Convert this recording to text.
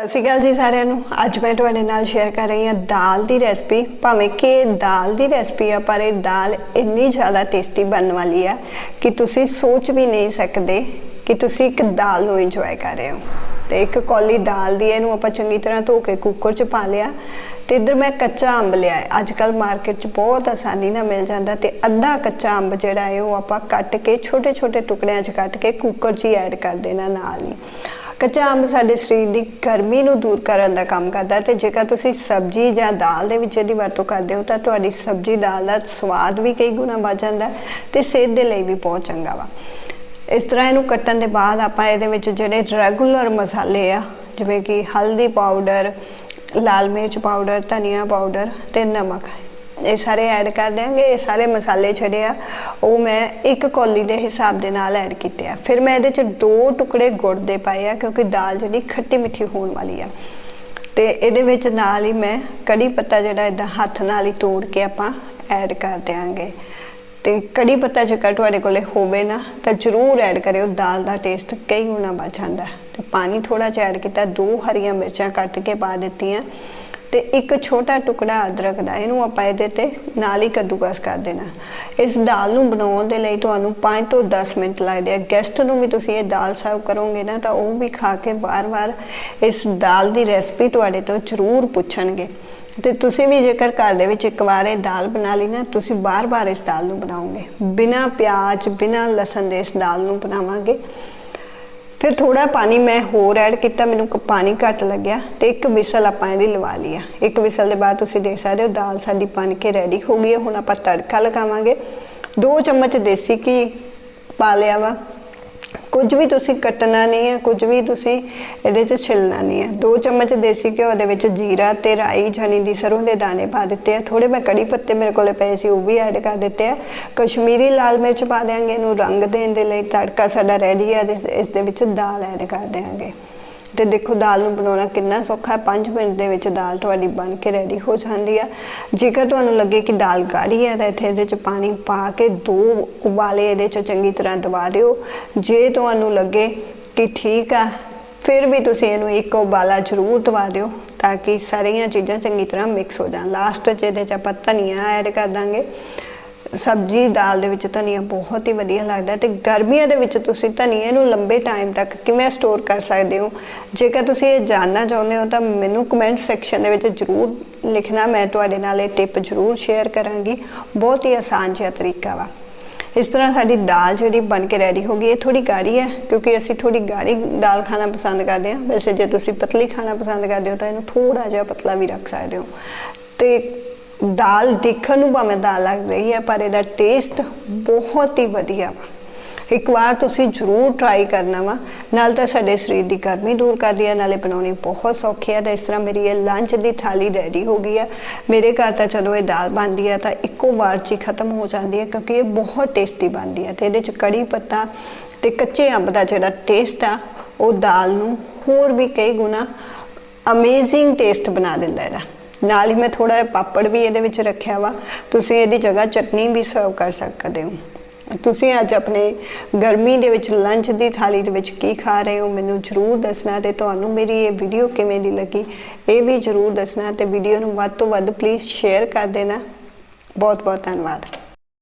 ਸਤਿ ਸ਼੍ਰੀ ਅਕਾਲ ਜੀ ਸਾਰਿਆਂ ਨੂੰ। ਅੱਜ ਮੈਂ ਤੁਹਾਡੇ ਨਾਲ ਸ਼ੇਅਰ ਕਰ ਰਹੀ ਹਾਂ ਦਾਲ ਦੀ ਰੈਸਪੀ ਭਾਵੇਂ ਕਿ ਇਹ ਦਾਲ ਦੀ ਰੈਸਪੀ ਆ, ਪਰ ਇਹ ਦਾਲ ਇੰਨੀ ਜ਼ਿਆਦਾ ਟੇਸਟੀ ਬਣਨ ਵਾਲੀ ਆ ਕਿ ਤੁਸੀਂ ਸੋਚ ਵੀ ਨਹੀਂ ਸਕਦੇ ਕਿ ਤੁਸੀਂ ਇੱਕ ਦਾਲ ਨੂੰ ਇੰਜੋਏ ਕਰ ਰਹੇ ਹੋ। ਤੇ ਇੱਕ ਕੌਲੀ ਦਾਲ ਦੀ ਇਹਨੂੰ ਆਪਾਂ ਚੰਗੀ ਤਰ੍ਹਾਂ ਧੋ ਕੇ ਕੁੱਕਰ 'ਚ ਪਾ ਲਿਆ ਤੇ ਇੱਧਰ ਮੈਂ ਕੱਚਾ ਅੰਬ ਲਿਆ ਅੱਜ ਕੱਲ ਮਾਰਕੀਟ 'ਚ ਬਹੁਤ ਆਸਾਨੀ ਨਾਲ ਮਿਲ ਜਾਂਦਾ ਤੇ ਅੱਧਾ ਕੱਚਾ ਅੰਬ ਜਿਹੜਾ ਹੈ ਉਹ ਆਪਾਂ ਕੱਟ ਕੇ ਛੋਟੇ ਛੋਟੇ ਟੁਕੜਿਆਂ 'ਚ ਕੱਟ ਕੇ ਕੁੱਕਰ 'ਚ ਹੀ ਐਡ ਕਰ ਦੇਣਾ ਨਾਲ ਹੀ। ਕੱਚਾ ਅੰਬ ਸਾਡੇ ਸਰੀਰ ਦੀ ਗਰਮੀ ਨੂੰ ਦੂਰ ਕਰਨ ਦਾ ਕੰਮ ਕਰਦਾ ਹੈ ਤੇ ਜੇਕਰ ਤੁਸੀਂ ਸਬਜ਼ੀ ਜਾਂ ਦਾਲ ਦੇ ਵਿੱਚ ਇਹਦੀ ਵਰਤੋਂ ਕਰਦੇ ਹੋ ਤਾਂ ਤੁਹਾਡੀ ਸਬਜ਼ੀ ਦਾਲ ਦਾ ਸਵਾਦ ਵੀ ਕਈ ਗੁਣਾ ਵੱਧ ਜਾਂਦਾ ਹੈ ਤੇ ਸਿਹਤ ਦੇ ਲਈ ਵੀ ਬਹੁਤ ਚੰਗਾ ਵਾ। ਇਸ ਤਰ੍ਹਾਂ ਇਹਨੂੰ ਕੱਟਣ ਦੇ ਬਾਅਦ ਆਪਾਂ ਇਹਦੇ ਵਿੱਚ ਜਿਹੜੇ ਰੈਗੂਲਰ ਮਸਾਲੇ ਆ, ਜਿਵੇਂ ਕਿ ਹਲਦੀ ਪਾਊਡਰ, ਲਾਲ ਮਿਰਚ ਪਾਊਡਰ, ਧਨੀਆ ਪਾਊਡਰ ਤੇ ਨਮਕ ਇਹ ਸਾਰੇ ਐਡ ਕਰ ਦਿਆਂਗੇ, ਇਹ ਸਾਰੇ ਮਸਾਲੇ ਛੜੇ ਆ, ਉਹ ਮੈਂ ਇੱਕ ਕੌਲੀ ਦੇ ਹਿਸਾਬ ਦੇ ਨਾਲ ਐਡ ਕੀਤੇ ਆ। ਫਿਰ ਮੈਂ ਇਹਦੇ ਚ ਦੋ ਟੁਕੜੇ ਗੁੜ ਦੇ ਪਾਏ ਆ, ਕਿਉਂਕਿ ਦਾਲ ਜਿਹੜੀ ਖੱਟੀ ਮਿੱਠੀ ਹੋਣ ਵਾਲੀ ਆ। ਤੇ ਇਹਦੇ ਵਿੱਚ ਨਾਲ ਹੀ ਮੈਂ ਕੜੀ ਪੱਤਾ ਜਿਹੜਾ ਇਦਾਂ ਹੱਥ ਨਾਲ ਹੀ ਤੋੜ ਕੇ ਆਪਾਂ ਐਡ ਕਰ ਦਿਆਂਗੇ। ਤੇ ਕੜੀ ਪੱਤਾ ਜੇਕਰ ਤੁਹਾਡੇ ਕੋਲੇ ਹੋਵੇ ਨਾ, ਤਾਂ ਜਰੂਰ ਐਡ ਕਰਿਓ, ਦਾਲ ਦਾ ਟੇਸਟ ਕਈ ਗੁਣਾ ਵੱਧ ਜਾਂਦਾ। ਹੈ। ਤੇ ਪਾਣੀ ਥੋੜਾ ਜਿਹਾ ਐਡ ਕੀਤਾ, ਦੋ ਹਰੀਆਂ ਮਿਰਚਾਂ ਕੱਟ ਕੇ ਪਾ ਦਿੱਤੀਆਂ। ਤੇ ਇੱਕ ਛੋਟਾ ਟੁਕੜਾ ਅਦਰਕ ਦਾ, ਇਹਨੂੰ ਆਪਾਂ ਇਹਦੇ ਤੇ ਨਾਲ ਹੀ ਕੱਦੂਕਸ ਕਰ ਦੇਣਾ। ਇਸ ਦਾਲ ਨੂੰ ਬਣਾਉਣ ਦੇ ਲਈ ਤੁਹਾਨੂੰ 5 ਤੋਂ 10 ਮਿੰਟ ਲੱਗਦੇ ਆ। ਗੈਸਟ ਨੂੰ ਵੀ ਤੁਸੀਂ ਇਹ ਦਾਲ ਸਰਵ ਕਰੋਗੇ ਨਾ, ਤਾਂ ਉਹ ਵੀ ਖਾ ਕੇ ਬਾਰ-ਬਾਰ ਇਸ ਦਾਲ ਦੀ ਰੈਸਪੀ ਤੁਹਾਡੇ ਤੋਂ ਜ਼ਰੂਰ ਪੁੱਛਣਗੇ। ਤੇ ਤੁਸੀਂ ਵੀ ਜੇਕਰ ਘਰ ਦੇ ਵਿੱਚ ਇੱਕ ਵਾਰ ਇਹ ਦਾਲ ਬਣਾ ਲਈ ਨਾ, ਤੁਸੀਂ ਬਾਰ-ਬਾਰ ਇਸ ਦਾਲ ਨੂੰ ਬਣਾਓਗੇ। ਬਿਨਾ ਪਿਆਜ਼, ਬਿਨਾ ਲਸਣ ਦੇ ਇਸ ਦਾਲ ਨੂੰ ਬਣਾਵਾਂਗੇ। ਫਿਰ ਥੋੜਾ ਪਾਣੀ ਮੈਂ ਹੋਰ ਐਡ ਕੀਤਾ, ਮੈਨੂੰ ਕ- ਪਾਣੀ ਘੱਟ ਲੱਗਿਆ ਤੇ ਇੱਕ ਵਿਸਲ ਆਪਾਂ ਇਹਦੀ ਲਵਾ ਲਿਆ ਇੱਕ ਵਿਸਲ ਦੇ ਬਾਅਦ ਤੁਸੀਂ ਦੇਖ ਸਕਦੇ ਹੋ, ਦਾਲ ਸਾਡੀ ਬਣ ਕੇ ਰੈਡੀ ਹੋ ਗਈ ਹੈ। ਹੁਣ ਆਪਾਂ ਤੜਕਾ ਲਗਾਵਾਂਗੇ। 2 ਚਮਚ ਦੇਸੀ ਘੀ ਪਾ ਲਿਆ ਵਾ। ਕੁਝ ਵੀ ਤੁਸੀਂ ਕੱਟਣਾ ਨਹੀਂ ਹੈ, ਕੁਝ ਵੀ ਤੁਸੀਂ ਇਹਦੇ 'ਚ ਛਿਲਣਾ ਨਹੀਂ ਹੈ। 2 ਚਮਚ ਦੇਸੀ ਘਿਓ ਦੇ ਵਿੱਚ ਜੀਰਾ ਤੇ ਰਾਈ ਜਾਨੀ ਦੀ ਸਰੋਂ ਦੇ ਦਾਣੇ ਪਾ ਦਿੱਤੇ ਆ। ਥੋੜੇ ਮੈਂ ਕੜੀ ਪੱਤੇ ਮੇਰੇ ਕੋਲੇ ਪਏ ਸੀ, ਉਹ ਵੀ ਐਡ ਕਰ ਦਿੱਤੇ ਆ। ਕਸ਼ਮੀਰੀ ਲਾਲ ਮਿਰਚ ਪਾ ਦੇਾਂਗੇ ਇਹਨੂੰ ਰੰਗ ਦੇਣ ਦੇ ਲਈ ਤੜਕਾ ਸਾਡਾ ਰੈਡੀ ਆ ਤੇ ਇਸ ਦੇ ਵਿੱਚ ਦਾਲ ਐਡ ਕਰ ਦੇਾਂਗੇ ਤੇ ਦੇਖੋ ਦਾਲ ਨੂੰ ਬਣਾਉਣਾ ਕਿੰਨਾ ਸੌਖਾ ਹੈ। 5 ਮਿੰਟ ਦੇ ਵਿੱਚ ਦਾਲ ਤੁਹਾਡੀ ਬਣ ਕੇ ਰੈਡੀ ਹੋ ਜਾਂਦੀ ਆ ਜੇਕਰ ਤੁਹਾਨੂੰ ਲੱਗੇ ਕਿ ਦਾਲ ਗਾੜੀ ਹੈ ਤਾਂ ਇੱਥੇ ਇਹਦੇ ਚ ਪਾਣੀ ਪਾ ਕੇ ਦੋ ਉਬਾਲੇ ਇਹਦੇ ਚ ਚੰਗੀ ਤਰ੍ਹਾਂ ਦਵਾ ਦਿਓ। ਜੇ ਤੁਹਾਨੂੰ ਲੱਗੇ ਕਿ ਠੀਕ ਆ, ਫਿਰ ਵੀ ਤੁਸੀਂ ਇਹਨੂੰ ਇੱਕ ਉਬਾਲਾ ਜ਼ਰੂਰ ਦਵਾ ਦਿਓ ਤਾਂ ਕਿ ਸਾਰੀਆਂ ਚੀਜ਼ਾਂ ਚੰਗੀ ਤਰ੍ਹਾਂ ਮਿਕਸ ਹੋ ਜਾਣ। ਲਾਸਟ 'ਚ ਇਹਦੇ 'ਚ ਆਪਾਂ ਧਨੀਆ ਐਡ ਕਰ ਦਾਂਗੇ। ਸਬਜ਼ੀ ਦਾਲ ਦੇ ਵਿੱਚ ਧਨੀਆ ਬਹੁਤ ਹੀ ਵਧੀਆ ਲੱਗਦਾ ਹੈ ਤੇ ਗਰਮੀਆਂ ਦੇ ਵਿੱਚ ਤੁਸੀਂ ਧਨੀਏ ਨੂੰ ਲੰਬੇ ਟਾਈਮ ਤੱਕ ਕਿਵੇਂ ਸਟੋਰ ਕਰ ਸਕਦੇ ਹੋ? ਜੇਕਰ ਤੁਸੀਂ ਇਹ ਜਾਣਨਾ ਚਾਹੁੰਦੇ ਹੋ ਤਾਂ ਮੈਨੂੰ ਕਮੈਂਟ ਸੈਕਸ਼ਨ ਦੇ ਵਿੱਚ ਜਰੂਰ ਲਿਖਣਾ, ਮੈਂ ਤੁਹਾਡੇ ਨਾਲ ਇਹ ਟਿਪ ਜਰੂਰ ਸ਼ੇਅਰ ਕਰਾਂਗੀ। ਬਹੁਤ ਹੀ ਆਸਾਨ ਜਿਹਾ ਤਰੀਕਾ ਵਾ। ਇਸ ਤਰ੍ਹਾਂ ਸਾਡੀ ਦਾਲ ਜਿਹੜੀ ਬਣ ਕੇ ਰੈਡੀ ਹੋ ਗਈ, ਇਹ ਥੋੜੀ ਗਾੜੀ ਹੈ, ਕਿਉਂਕਿ ਅਸੀਂ ਥੋੜੀ ਗਾੜੀ ਦਾਲ ਖਾਣਾ ਪਸੰਦ ਕਰਦੇ ਹਾਂ। ਵੈਸੇ ਜੇ ਤੁਸੀਂ ਪਤਲੀ ਖਾਣਾ ਪਸੰਦ ਕਰਦੇ ਹੋ ਤਾਂ ਇਹਨੂੰ ਥੋੜਾ ਜਿਹਾ ਪਤਲਾ ਵੀ ਰੱਖ ਸਕਦੇ ਹੋ। ਤੇ ਦਾਲ ਦੇਖਣ ਨੂੰ ਭਾਵੇਂ ਦਾਲ ਲੱਗ ਰਹੀ ਹੈ, ਪਰ ਇਹਦਾ ਟੇਸਟ ਬਹੁਤ ਹੀ ਵਧੀਆ ਵਾ। ਇੱਕ ਵਾਰ ਤੁਸੀਂ ਜ਼ਰੂਰ ਟਰਾਈ ਕਰਨਾ ਵਾ। ਨਾਲ ਤਾਂ ਸਾਡੇ ਸਰੀਰ ਦੀ ਗਰਮੀ ਦੂਰ ਕਰਦੀ ਹੈ, ਨਾਲੇ ਬਣਾਉਣੀ ਬਹੁਤ ਸੌਖੀ ਹੈ। ਤਾਂ ਇਸ ਤਰ੍ਹਾਂ ਮੇਰੀ ਇਹ ਲੰਚ ਦੀ ਥਾਲੀ ਰੈਡੀ ਹੋ ਗਈ ਹੈ। ਮੇਰੇ ਘਰ ਤਾਂ ਜਦੋਂ ਇਹ ਦਾਲ ਬਣਦੀ ਹੈ, ਤਾਂ ਇੱਕੋ ਵਾਰ 'ਚ ਹੀ ਖਤਮ ਹੋ ਜਾਂਦੀ ਹੈ, ਕਿਉਂਕਿ ਇਹ ਬਹੁਤ ਟੇਸਟੀ ਬਣਦੀ ਹੈ। ਤੇ ਇਹਦੇ 'ਚ ਕੜੀ ਪੱਤਾ ਤੇ ਕੱਚੇ ਅੰਬ ਦਾ ਜਿਹੜਾ ਟੇਸਟ ਆ, ਉਹ ਦਾਲ ਨੂੰ ਹੋਰ ਵੀ ਕਈ ਗੁਣਾ ਅਮੇਜ਼ਿੰਗ ਟੇਸਟ ਬਣਾ ਦਿੰਦਾ ਇਹਦਾ। ਨਾਲ ਹੀ ਮੈਂ ਥੋੜਾ ਜਿਹਾ ਪਾਪੜ ਵੀ ਇਹਦੇ ਵਿੱਚ ਰੱਖਿਆ ਵਾ। ਤੁਸੀਂ ਇਹਦੀ ਜਗ੍ਹਾ ਚਟਨੀ ਵੀ ਸਰਵ ਕਰ ਸਕਦੇ ਹੋ। ਤੁਸੀਂ ਅੱਜ ਆਪਣੇ ਗਰਮੀ ਦੇ ਵਿੱਚ ਲੰਚ ਦੀ ਥਾਲੀ ਦੇ ਵਿੱਚ ਕੀ ਖਾ ਰਹੇ ਹੋ, ਮੈਨੂੰ ਜਰੂਰ ਦੱਸਣਾ ਤੇ ਤੁਹਾਨੂੰ ਮੇਰੀ ਇਹ ਵੀਡੀਓ ਕਿਵੇਂ ਦੀ ਲੱਗੀ, ਇਹ ਵੀ ਜਰੂਰ ਦੱਸਣਾ ਤੇ ਵੀਡੀਓ ਨੂੰ ਵੱਧ ਤੋਂ ਵੱਧ ਪਲੀਜ਼ ਸ਼ੇਅਰ ਕਰ ਦੇਣਾ। ਬਹੁਤ ਬਹੁਤ ਧੰਨਵਾਦ।